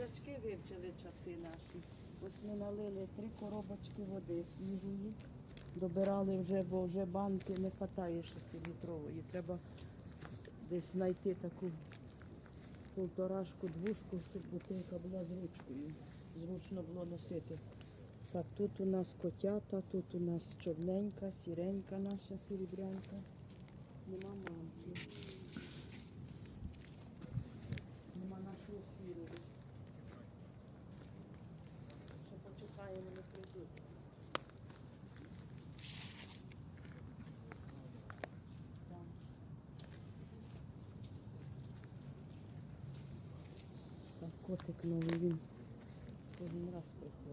їжачки вивчили часи наші. Ось ми налили три коробочки води свіжої. Добирали вже, бо вже банки не вистачає 6-літрової. Треба десь знайти таку полторашку, двушку, щоб бутилка була з ручкою. Зручно було носити. Так, тут у нас котята, тут у нас чорненька, сіренька наша сірібрянка. Нема мамки. Нема нашого сірого. Ще почекаємо, не прийдуть. Так. Так, котик новий він кожен раз приходить.